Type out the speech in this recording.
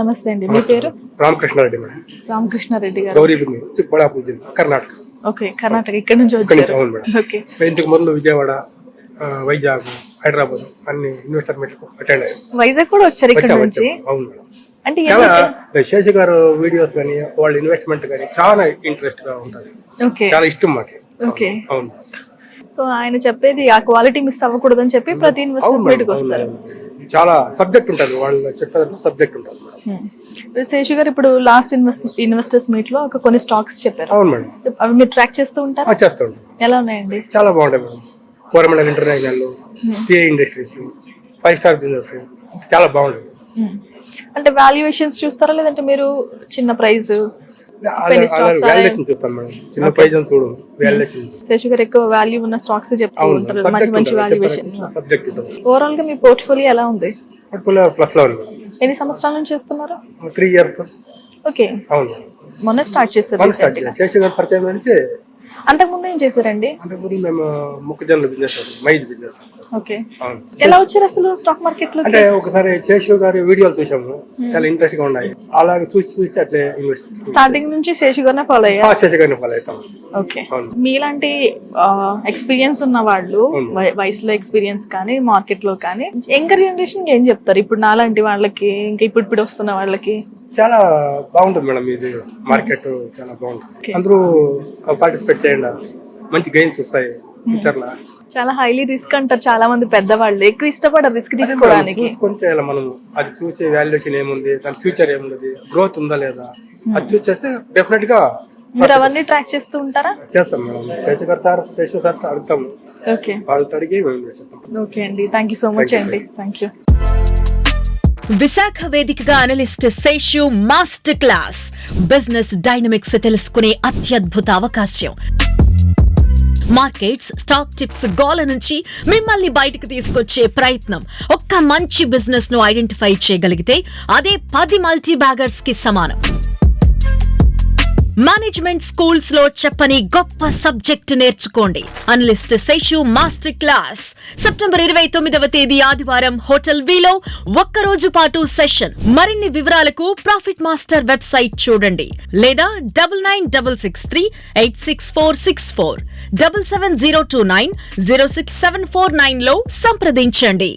నమస్తే అండి. మీ పేరు? రామకృష్ణారెడ్డి మేడం. రామకృష్ణారెడ్డి గారు. గౌరీ చిక్కబడాపురం జిల్లా కర్ణాటక. ఓకే కర్ణాటక ఇక్కడ నుంచి వచ్చారు. అవును మేడం. ఓకే. ఇంతకు ముందు విజయవాడ వైజాగ్ హైదరాబాద్ అన్ని ఇన్వెస్టర్ మీట్ అటెండ్ అయ్యాం వైజాగ్ కూడా వచ్చారు ఇక్కడ నుంచి. అవును మేడం. అంటే చాలా శేషి గారు వీడియోస్ కానీ వాళ్ళ ఇన్వెస్ట్మెంట్ కానీ చాలా ఇంట్రెస్ట్గా ఉంటుంది. ఓకే. చాలా ఇష్టం మాకు. ఓకే. అవును. సో ఆయన చెప్పేది ఆ క్వాలిటీ మిస్ అవ్వకూడదని చెప్పి ప్రతి ఇన్వెస్టర్స్ మీట్కి వస్తారు. చాలా సబ్జెక్ట్ ఉంటుంది. వాళ్ళు చెప్పేదాంట్లో సబ్జెక్ట్ ఉంటుంది మేడం. శేషు గారు ఇప్పుడు లాస్ట్ ఇన్వెస్ట్ ఇన్వెస్టర్స్ మీట్లో ఒక కొన్ని స్టాక్స్ చెప్పారు. అవును మేడం. అవి మీరు ట్రాక్ చేస్తూ ఉంటారు? చేస్తూ ఉంటాం. ఎలా ఉన్నాయండి? చాలా బాగుంటాయి madam. Coromandel international TA industries five star business చాలా బాగుంటుంది. అంటే వాల్యుయేషన్స్ చూస్తారా? లేదంటే మీరు చిన్న ప్రైస్ వాల్యుయేషన్ మేడం. చిన్న చూడు ఎక్కువ వాల్యూ ఉన్న స్టాక్స్ చెప్తూ ఉంటారు. మంచి మంచి వాల్యుయేషన్స్ సబ్జెక్ట్ ఉంటుంది. ఓవరాల్గా మీ పోర్ట్ఫోలియో ఎలా ఉంది? పోర్ట్ఫోలియో ప్లస్ లెవెల్ మేడం ఎన్ని సంవత్సరాల నుంచి చేస్తున్నారు? త్రీ ఇయర్స్ ఓకే అవును. మొన్న స్టార్ట్ చేశారు మనం స్టార్ట్ చేసాం శేషి గారి పరిచయం నుంచి అంతకు ముందు ఏం చేశారండి? అంటే ముందు మేము మొక్కజొన్న బిజినెస్ మైజ్ బిజినెస్ ఓకే. ఎలా వచ్చారు అసలు స్టాక్ మార్కెట్లో అంటే ఒకసారి శేషు గారి వీడియోలు చూసాము చాలా ఇంట్రెస్ట్గా ఉన్నాయి. అలాగే చూసి చూసి అట్లే స్టార్టింగ్ నుంచి శేషు గారినే ఫాలో అయ్యారు శేషి గారిని ఫాలో అవుతాం. ఓకే. మీలాంటి ఎక్స్పీరియన్స్ ఉన్న వాళ్ళు వయ- వయసులో ఎక్స్పీరియన్స్ కానీ మార్కెట్లో కానీ యంగర్ జనరేషన్ ఏం చెప్తారు? ఇప్పుడు నాలాంటి వాళ్ళకి ఇంకా ఇప్పుడు ఇప్పుడు వస్తున్న వాళ్ళకి? చాలా బాగుంటుంది మేడం ఇది మార్కెట్ చాలా బాగుంటుంది. అందరూ పార్టిసిపేట్ చేయండి. మంచి గెయిన్స్ వస్తాయి ఫ్యూచర్లో చాలా హైలీ రిస్క్ అంటారు చాలా మంది పెద్దవాళ్ళు. ఎక్కువ ఇష్టపడరు రిస్క్ తీసుకోవడానికి. చేయాలి మనం. అది చూసే వాల్యుయేషన్ ఏముంది దాని ఫ్యూచర్ ఏముంది గ్రోత్ ఉందా లేదా? అది చూసి చేస్తే డెఫినెట్గా మీరు అవన్నీ ట్రాక్ చేస్తూ ఉంటారా? చేస్తాం madam. Seshu garu sir Seshu sir అడుగుతాము. ఓకే వాళ్ళతో అడిగి ఓకే అండి. థ్యాంక్ యూ సో మచ్ అండి. థ్యాంక్ యూ విశాఖ వేదికగా analyst Seshu master class business dynamics తెలుసుకునే అత్యద్భుత అవకాశం. మార్కెట్స్ స్టాక్ టిప్స్ గోల నుంచి మిమ్మల్ని బయటకు తీసుకొచ్చే ప్రయత్నం. ఒక్క మంచి బిజినెస్ను ఐడెంటిఫై చేయగలిగితే అదే పది మల్టీ బ్యాగర్స్కి సమానం. మేనేజ్మెంట్ స్కూల్స్లో చెప్పని గొప్ప సబ్జెక్ట్ నేర్చుకోండి. Analyst Seshu master class September ఇరవై తొమ్మిదవ తేదీ ఆదివారం హోటల్ వీలో ఒక్కరోజు పాటు సెషన్ మరిన్ని వివరాలకు ప్రాఫిట్ మాస్టర్ వెబ్సైట్ చూడండి. లేదా double nine double six three eight six four six four double seven zero two nine zero six seven four నైన్లో సంప్రదించండి.